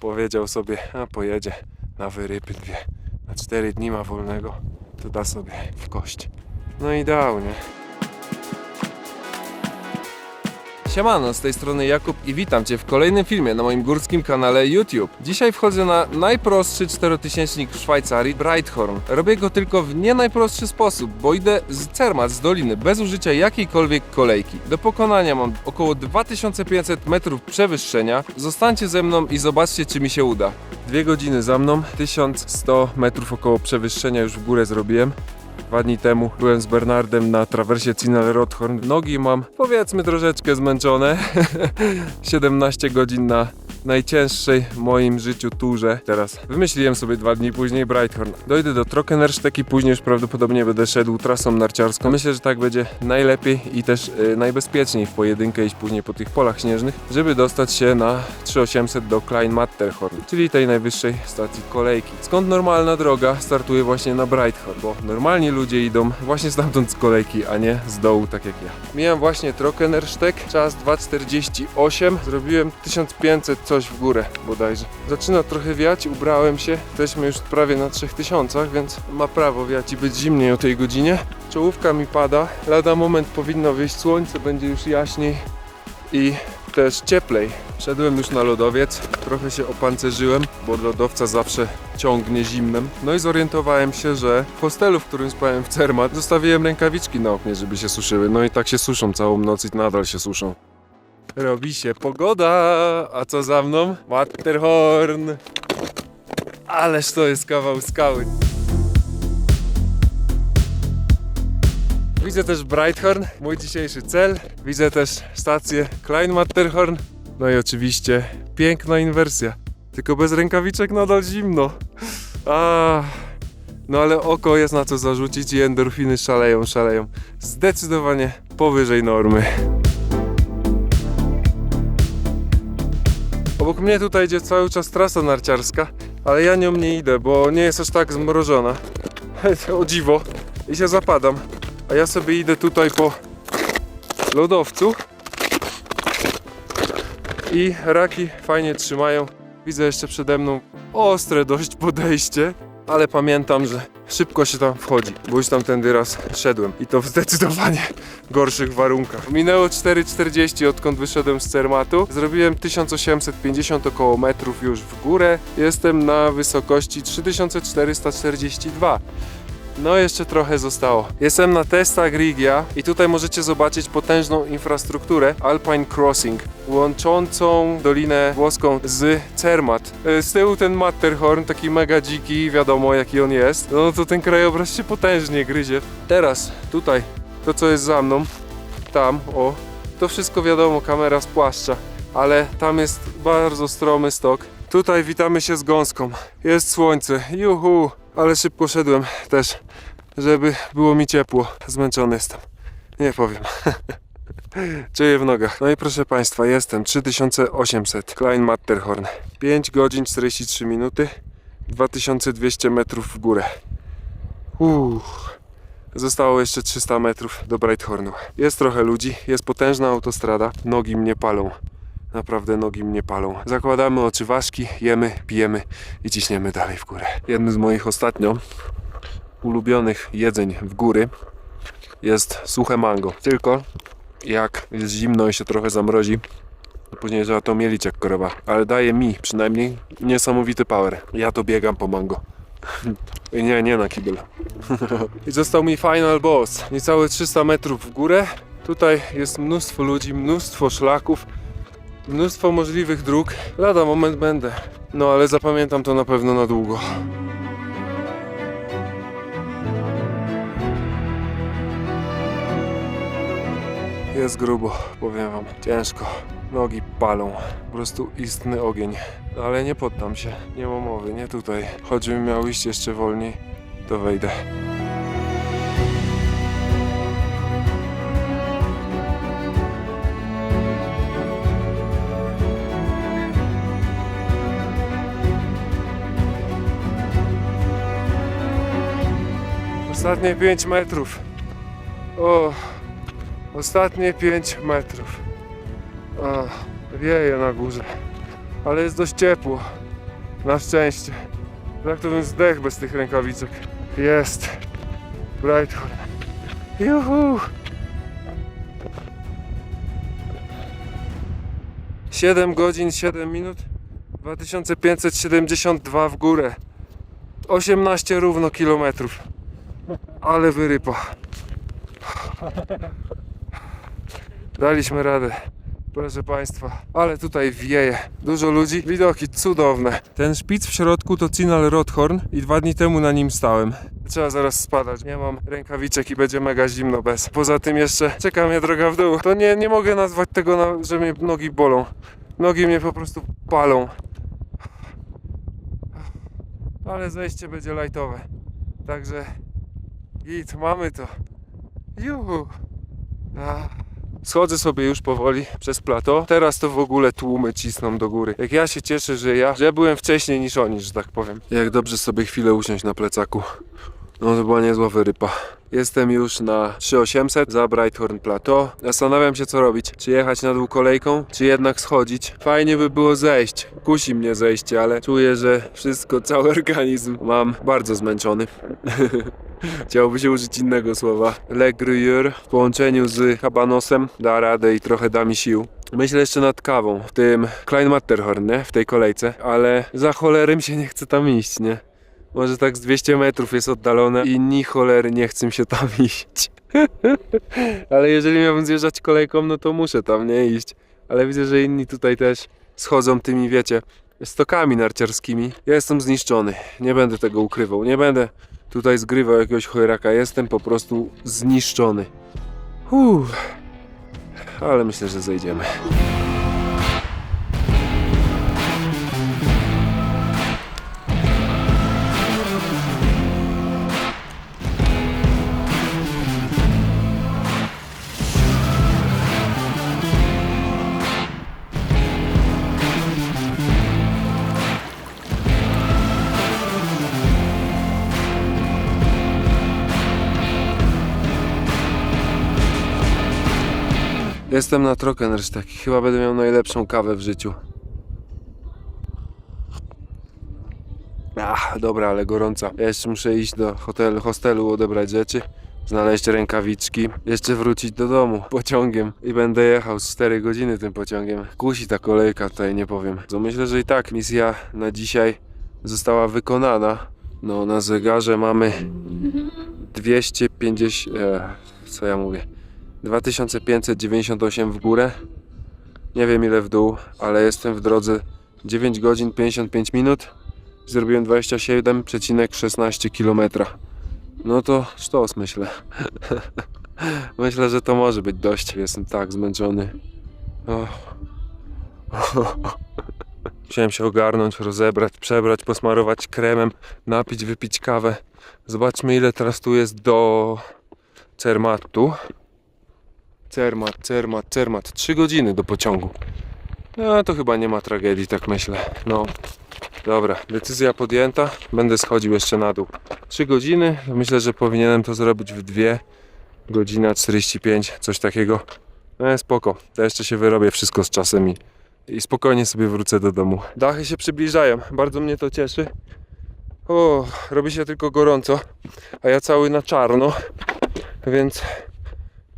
powiedział sobie, a pojedzie na wyrypy dwie. Na cztery dni ma wolnego, to da sobie w kość. No i dał, nie? Siemano, z tej strony Jakub i witam Cię w kolejnym filmie na moim górskim kanale YouTube. Dzisiaj wchodzę na najprostszy czterotysięcznik w Szwajcarii, Breithorn. Robię go tylko w nie najprostszy sposób, bo idę z Cermat, z doliny, bez użycia jakiejkolwiek kolejki. Do pokonania mam około 2500 metrów przewyższenia. Zostańcie ze mną i zobaczcie, czy mi się uda. Dwie godziny za mną, 1100 metrów około przewyższenia już w górę zrobiłem. Dwa dni temu byłem z Bernardem na trawersie Cinel Rothorn. Nogi mam powiedzmy troszeczkę zmęczone. 17 godzin na najcięższej w moim życiu turze. Teraz wymyśliłem sobie dwa dni później Brighthorn. Dojdę do Trockennerstedt i później już prawdopodobnie będę szedł trasą narciarską. Myślę, że tak będzie najlepiej i też y, najbezpieczniej w pojedynkę iść później po tych polach śnieżnych, żeby dostać się na 3800 do Klein Matterhorn, czyli tej najwyższej stacji kolejki. Skąd normalna droga startuje właśnie na Brighthorn, bo normalni ludzie idą właśnie stamtąd z kolejki, a nie z dołu tak jak ja. Mijam właśnie Trockennerstedt, czas 2.48, zrobiłem 1500 coś w górę bodajże. Zaczyna trochę wiać, ubrałem się, jesteśmy już prawie na 3000, więc ma prawo wiać i być zimniej o tej godzinie. Czołówka mi pada, lada moment powinno wyjść słońce, będzie już jaśniej i też cieplej. Szedłem już na lodowiec, trochę się opancerzyłem, bo od lodowca zawsze ciągnie zimnem. No i zorientowałem się, że w hostelu, w którym spałem w Cermat, zostawiłem rękawiczki na oknie, żeby się suszyły. No i tak się suszą całą noc i nadal się suszą. Robi się pogoda, a co za mną? Matterhorn. Ależ to jest kawał skały. Widzę też Brighthorn, mój dzisiejszy cel. Widzę też stację Klein Matterhorn. No i oczywiście piękna inwersja. Tylko bez rękawiczek nadal zimno. A, no ale oko jest na co zarzucić i endorfiny szaleją, szaleją. Zdecydowanie powyżej normy. Obok mnie tutaj idzie cały czas trasa narciarska, ale ja nią nie idę, bo nie jest aż tak zmrożona. O dziwo. I się zapadam. A ja sobie idę tutaj po lodowcu. I raki fajnie trzymają. Widzę jeszcze przede mną ostre dość podejście, ale pamiętam, że szybko się tam wchodzi, bo już tam tędy raz szedłem i to w zdecydowanie gorszych warunkach. Minęło 4,40 odkąd wyszedłem z Cermatu. Zrobiłem 1850 około metrów już w górę. Jestem na wysokości 3442. No jeszcze trochę zostało. Jestem na testach Rigia i tutaj możecie zobaczyć potężną infrastrukturę Alpine Crossing łączącą Dolinę Włoską z Cermat. E, Z tyłu ten Matterhorn, taki mega dziki, wiadomo jaki on jest. No to ten krajobraz się potężnie gryzie. Teraz tutaj to co jest za mną, tam o, to wszystko wiadomo kamera z płaszcza, ale tam jest bardzo stromy stok. Tutaj witamy się z gąską. Jest słońce, juhu, ale szybko szedłem też, żeby było mi ciepło. Zmęczony jestem. Nie powiem. Czuję w nogach. No i proszę Państwa, jestem 3800 Klein Matterhorn. 5 godzin 43 minuty, 2200 metrów w górę. Uff. Zostało jeszcze 300 metrów do Brighthornu. Jest trochę ludzi, jest potężna autostrada, nogi mnie palą. Naprawdę nogi mnie palą. Zakładamy oczyważki, jemy, pijemy i ciśniemy dalej w górę. Jednym z moich ostatnio ulubionych jedzeń w góry jest suche mango. Tylko jak jest zimno i się trochę zamrozi, to później trzeba to mielić jak korowa. Ale daje mi przynajmniej niesamowity power. Ja to biegam po mango. Nie, nie na kibel. I został mi final boss. Niecałe 300 metrów w górę. Tutaj jest mnóstwo ludzi, mnóstwo szlaków, mnóstwo możliwych dróg. Lada moment będę. No ale zapamiętam to na pewno na długo. Jest grubo, powiem wam. Ciężko. Nogi palą. Po prostu istny ogień. Ale nie poddam się. Nie ma mowy, nie tutaj. Choćbym miał iść jeszcze wolniej, to wejdę. Ostatnie 5 metrów. O, ostatnie 5 metrów. O, wieje na górze, ale jest dość ciepło. Na szczęście. Tak to bym zdech bez tych rękawiczek. Jest. Brighthorn. Juhu. 7 godzin, 7 minut. 2572 w górę. 18 równo kilometrów. Ale wyrypa. Daliśmy radę. Proszę Państwa, ale tutaj wieje. Dużo ludzi, widoki cudowne. Ten szpic w środku to Cinal Rothorn i dwa dni temu na nim stałem. Trzeba zaraz spadać. Nie mam rękawiczek i będzie mega zimno bez. Poza tym jeszcze czeka mnie droga w dół. To nie, nie mogę nazwać tego, że mnie nogi bolą. Nogi mnie po prostu palą. Ale zejście będzie lajtowe. Także git, mamy to. Juhu. Ach. Schodzę sobie już powoli przez plato. Teraz to w ogóle tłumy cisną do góry. Jak ja się cieszę, że ja, że byłem wcześniej niż oni, że tak powiem. Jak dobrze sobie chwilę usiąść na plecaku. No to była niezła wyrypa. Jestem już na 3800 za Brighthorn Plateau. Zastanawiam się co robić. Czy jechać na dół kolejką, czy jednak schodzić. Fajnie by było zejść. Kusi mnie zejście, ale czuję, że wszystko, cały organizm mam bardzo zmęczony. Chciałoby się użyć innego słowa. Le Gruyère w połączeniu z habanosem da radę i trochę da mi sił. Myślę jeszcze nad kawą w tym Klein Matterhorn, nie? W tej kolejce, ale za cholerym się nie chce tam iść, nie? Może tak z 200 metrów jest oddalone i ni cholery nie chcę się tam iść. ale jeżeli miałbym zjeżdżać kolejką, no to muszę tam nie iść. Ale widzę, że inni tutaj też schodzą tymi, wiecie, stokami narciarskimi. Ja jestem zniszczony. Nie będę tego ukrywał. Nie będę tutaj zgrywał jakiegoś chojraka. Jestem po prostu zniszczony. Uff. Ale myślę, że zejdziemy. Jestem na Trockenrstach. Chyba będę miał najlepszą kawę w życiu. Ach, dobra, ale gorąca. Ja jeszcze muszę iść do hotelu, hostelu, odebrać rzeczy, znaleźć rękawiczki, jeszcze wrócić do domu pociągiem i będę jechał z 4 godziny tym pociągiem. Kusi ta kolejka tutaj, nie powiem. To myślę, że i tak misja na dzisiaj została wykonana. No, na zegarze mamy 250... E, co ja mówię? 2598 w górę. Nie wiem ile w dół, ale jestem w drodze 9 godzin 55 minut. Zrobiłem 27,16 km. No to sztos myślę. myślę, że to może być dość. Jestem tak zmęczony. Oh. Musiałem się ogarnąć, rozebrać, przebrać, posmarować kremem, napić, wypić kawę. Zobaczmy ile teraz tu jest do Cermatu. Cermat, Cermat, Cermat. 3 godziny do pociągu. No to chyba nie ma tragedii, tak myślę. No. Dobra, decyzja podjęta. Będę schodził jeszcze na dół. 3 godziny. Myślę, że powinienem to zrobić w 2 godzina 45, coś takiego. No spoko. To jeszcze się wyrobię wszystko z czasem i, i spokojnie sobie wrócę do domu. Dachy się przybliżają. Bardzo mnie to cieszy. O, robi się tylko gorąco, a ja cały na czarno, więc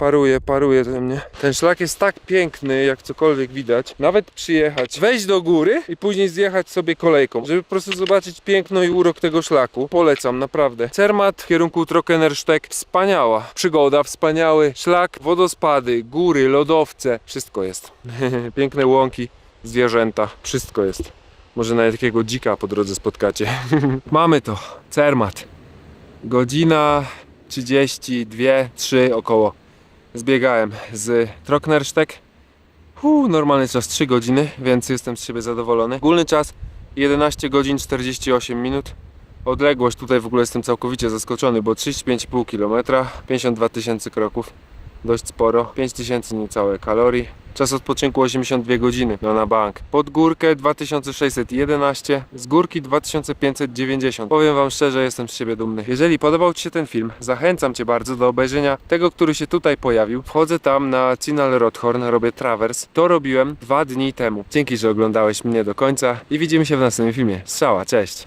paruje, paruje ze mnie. Ten szlak jest tak piękny, jak cokolwiek widać. Nawet przyjechać, wejść do góry i później zjechać sobie kolejką, żeby po prostu zobaczyć piękno i urok tego szlaku. Polecam, naprawdę. Cermat w kierunku Trockenersztek, wspaniała przygoda, wspaniały szlak, wodospady, góry, lodowce, wszystko jest. Piękne łąki, zwierzęta, wszystko jest. Może nawet takiego dzika po drodze spotkacie. Mamy to, Cermat. Godzina 32, 3 około zbiegałem z Trocknersztek. Normalny czas 3 godziny, więc jestem z siebie zadowolony. Ogólny czas 11 godzin 48 minut. Odległość tutaj w ogóle jestem całkowicie zaskoczony, bo 35,5 km, 52 tysięcy kroków. Dość sporo. 5000 niecałe kalorii. Czas odpoczynku 82 godziny, no na bank. Pod górkę 2611, z górki 2590. Powiem wam szczerze, jestem z siebie dumny. Jeżeli podobał Ci się ten film, zachęcam Cię bardzo do obejrzenia tego, który się tutaj pojawił. Wchodzę tam na Cinal Rothorn, robię travers. To robiłem dwa dni temu. Dzięki, że oglądałeś mnie do końca i widzimy się w następnym filmie. Strzała, cześć!